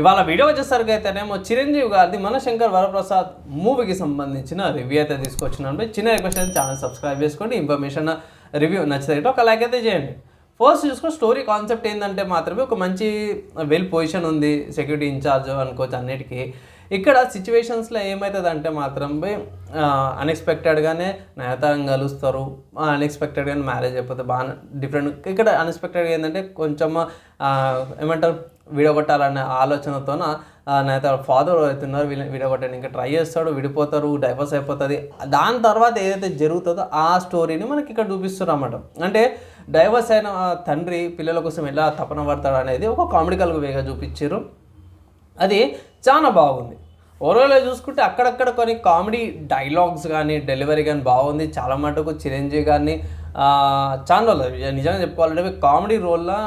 ఇవాళ వీడియో వచ్చేసరికి అయితేనేమో చిరంజీవి గారిది మనశంకర్ వరప్రసాద్ మూవీకి సంబంధించిన రివ్యూ అయితే తీసుకొచ్చినాను చిన్న రిక్వెస్ట్ అయితే ఛానల్ సబ్స్క్రైబ్ చేసుకోండి. ఇన్ఫర్మేషన్ రివ్యూ నచ్చితే ఒక లైక్ అయితే చేయండి. ఫస్ట్ చూసుకో స్టోరీ కాన్సెప్ట్ ఏంటంటే మాత్రమే ఒక మంచి వెల్ పొజిషన్ ఉంది. సెక్యూరిటీ ఇన్ఛార్జ్ అనుకోవచ్చు అన్నిటికీ. ఇక్కడ సిచ్యువేషన్స్లో ఏమవుతుంది అంటే మాత్రం అన్ఎక్స్పెక్టెడ్గానే నయతారం కలుస్తారు. అన్ఎక్స్పెక్టెడ్గానే మ్యారేజ్ అయిపోతే బాగా డిఫరెంట్ ఇక్కడ అన్ఎక్స్పెక్టెడ్గా ఏంటంటే కొంచెం ఏమంటారు విడగొట్టాలనే ఆలోచనతోన నేత ఫాదర్ అవుతున్నారు వీళ్ళని ఇంకా ట్రై చేస్తాడు విడిపోతారు డైవర్స్ అయిపోతుంది. దాని తర్వాత ఏదైతే జరుగుతుందో ఆ స్టోరీని మనకి ఇక్కడ చూపిస్తారు అన్నమాట. అంటే డైవర్స్ అయిన తండ్రి పిల్లల కోసం ఎలా తపన పడతాడు అనేది ఒక కామెడికల్ వేగా చూపించారు. అది చాలా బాగుంది. ఓవరాల్గా చూసుకుంటే అక్కడక్కడ కొన్ని కామెడీ డైలాగ్స్ కానీ డెలివరీ కానీ బాగుంది. చాలా మటుకు చిరంజీవి గారిని చాలా రోజులు నిజంగా చెప్పుకోవాలంటే కామెడీ రోల్లో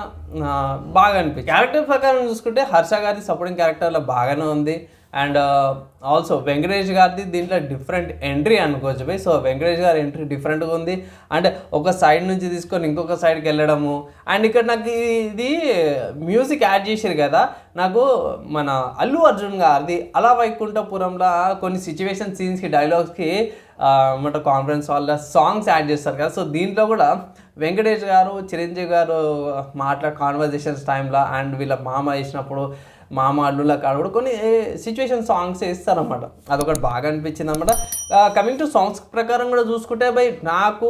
బాగా అనిపించింది. క్యారెక్టర్ ప్రకారం చూసుకుంటే హర్ష గారి సపోర్టింగ్ క్యారెక్టర్లో బాగానే ఉంది. అండ్ uh, ఆల్సో వెంకటేష్ గారిది దీంట్లో డిఫరెంట్ ఎంట్రీ అనుకోవచ్చు భయ్ సో వెంకటేష్ గారి ఎంట్రీ డిఫరెంట్గా ఉంది. అంటే ఒక సైడ్ నుంచి తీసుకొని ఇంకొక సైడ్కి వెళ్ళడము. అండ్ ఇక్కడ నాకు ఇది మ్యూజిక్ యాడ్ చేశారు కదా. నాకు మన అల్లు అర్జున్ గారిది అలా వైకుంఠపురంలో కొన్ని సిచ్యువేషన్ సీన్స్కి డైలాగ్స్కి మన కాన్ఫరెన్స్ వాళ్ళ సాంగ్స్ యాడ్ చేస్తారు కదా. సో దీంట్లో కూడా వెంకటేష్ గారు చిరంజీవి గారు మాట్లాడే కాన్వర్జేషన్స్ టైంలో అండ్ వీళ్ళ మామ వేసినప్పుడు మామ అల్లుల కాడ కూడా కొన్ని సిచ్యువేషన్ సాంగ్స్ వేస్తారనమాట అదొకటి బాగా అనిపించింది అనమాట కమింగ్ టు సాంగ్స్ ప్రకారం కూడా చూసుకుంటే బై నాకు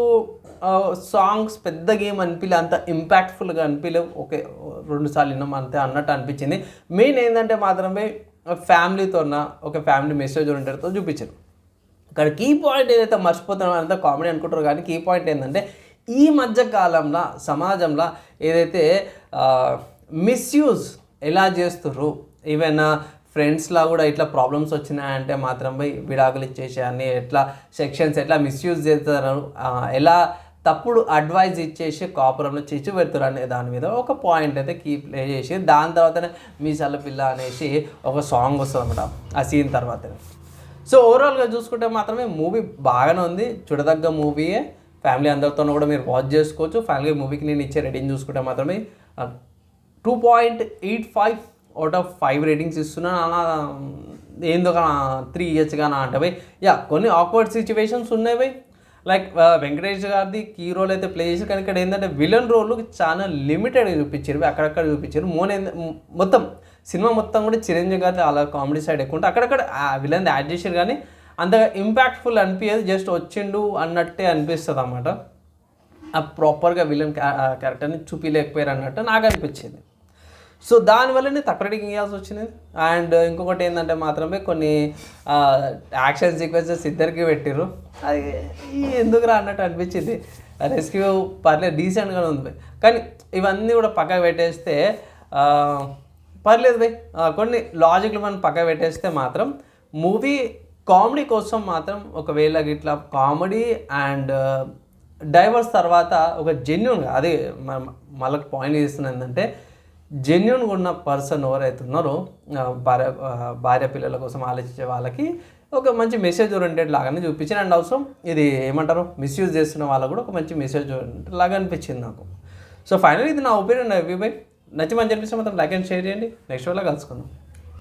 సాంగ్స్ పెద్ద గేమ్ అనిపించలే అంత ఇంపాక్ట్ఫుల్గా అనిపించలేవు ఓకే రెండుసార్లు విన్నాం అంతే అన్నట్టు అనిపించింది. మెయిన్ ఏంటంటే మాత్రమే ఫ్యామిలీతోన ఒక ఫ్యామిలీ మెసేజ్ ఉండేటతో చూపించారు. ఇక్కడ కీ పాయింట్ ఏదైతే మర్చిపోతున్నామో అంతా కామెడీ అనుకుంటారు కానీ కీ పాయింట్ ఏంటంటే ఈ మధ్య కాలంలో సమాజంలో ఏదైతే మిస్యూజ్ ఎలా చేస్తుర్రు? ఈవెన్ ఫ్రెండ్స్లా కూడా ఇట్లా ప్రాబ్లమ్స్ వచ్చినాయంటే మాత్రం పోయి విడాకులు ఇచ్చేసేయాన్ని ఎట్లా సెక్షన్స్ ఎట్లా మిస్యూజ్ చేస్తారు ఎలా తప్పుడు అడ్వైజ్ ఇచ్చేసి కాపురంలో చిచ్చు పెడతారు అనే దాని మీద ఒక పాయింట్ అయితే కీ ప్లే చేసి దాని తర్వాతనే మీ సల్ల పిల్ల అనేసి ఒక సాంగ్ వస్తుంది అనమాట ఆ సీన్ తర్వాతనే. సో ఓవరాల్గా చూసుకుంటే మాత్రమే మూవీ బాగానే ఉంది. చూడదగ్గ మూవీయే ఫ్యామిలీ అందరితో కూడా మీరు వాచ్ చేసుకోవచ్చు. ఫ్యామిలీ మూవీకి నేను ఇచ్చే రేటింగ్ చూసుకుంటే మాత్రమే two point eight five out of five ratings ఇస్తున్నాను అలా ఏందో త్రీ ఇయర్స్ కానీ అంటే యా కొన్ని ఆక్వర్డ్ సిచ్యువేషన్స్ ఉన్నాయి భయ్. లైక్ వెంకటేష్ uh, గారిది కీ రోల్ అయితే ప్లే చేసి కానీ ఇక్కడ ఏంటంటే విలన్ రోల్ చాలా లిమిటెడ్ చూపించారు అక్కడక్కడ చూపించారు. మోన్ మొత్తం సినిమా మొత్తం కూడా చిరంజీవి గారి అలా కామెడీ సైడ్ ఎక్కువ ఉంటే అక్కడక్కడ విలన్ యాడ్ చేశారు కానీ అంతగా ఇంపాక్ట్ఫుల్ అనిపించదు జస్ట్ వచ్చిండు అన్నట్టే అనిపిస్తుంది అన్నమాట. ఆ ప్రాపర్గా విలన్ క్యారెక్టర్ని చూపించలేకపోయారు అన్నట్టు నాకు అనిపించింది. సో దానివల్లనే తక్కువ రేటింగ్ ఇవ్వాల్సి వచ్చింది. అండ్ ఇంకొకటి ఏంటంటే మాత్రమే కొన్ని యాక్షన్ సీక్వెన్సెస్ ఇద్దరికి పెట్టిర్రు. అది ఎందుకురా అన్నట్టు అనిపించింది. రెస్క్యూ పర్లేదు డీసెంట్గానే ఉంది బై కానీ ఇవన్నీ కూడా పక్కకు పెట్టేస్తే పర్లేదు బై కొన్ని లాజిక్లు మనం పక్కకు పెట్టేస్తే మాత్రం మూవీ కామెడీ కోసం మాత్రం ఒకవేళ ఇట్లా కామెడీ అండ్ డైవర్స్ తర్వాత ఒక జెన్యున్గా అది మళ్ళీ పాయింట్ చేస్తున్నా ఏంటంటే జెన్యున్గా ఉన్న పర్సన్ ఎవరైతే ఉన్నారో భార్య భార్య పిల్లల కోసం ఆలోచించే వాళ్ళకి ఒక మంచి మెసేజ్ ఓరియంటెడ్ లాగానే చూపించింది. అండ్ అవసరం ఇది ఏమంటారు? మిస్యూజ్ చేస్తున్న వాళ్ళకు కూడా ఒక మంచి మెసేజ్ ఓరియంటెడ్ లాగా అనిపించింది నాకు. సో ఫైనల్ ఇది నా ఒపీనియన్ అవి బై నచ్చి మంచి అనిపిస్తే మాత్రం లైక్ అండ్ షేర్ చేయండి. నెక్స్ట్ వాళ్ళ కలుసుకుందాం.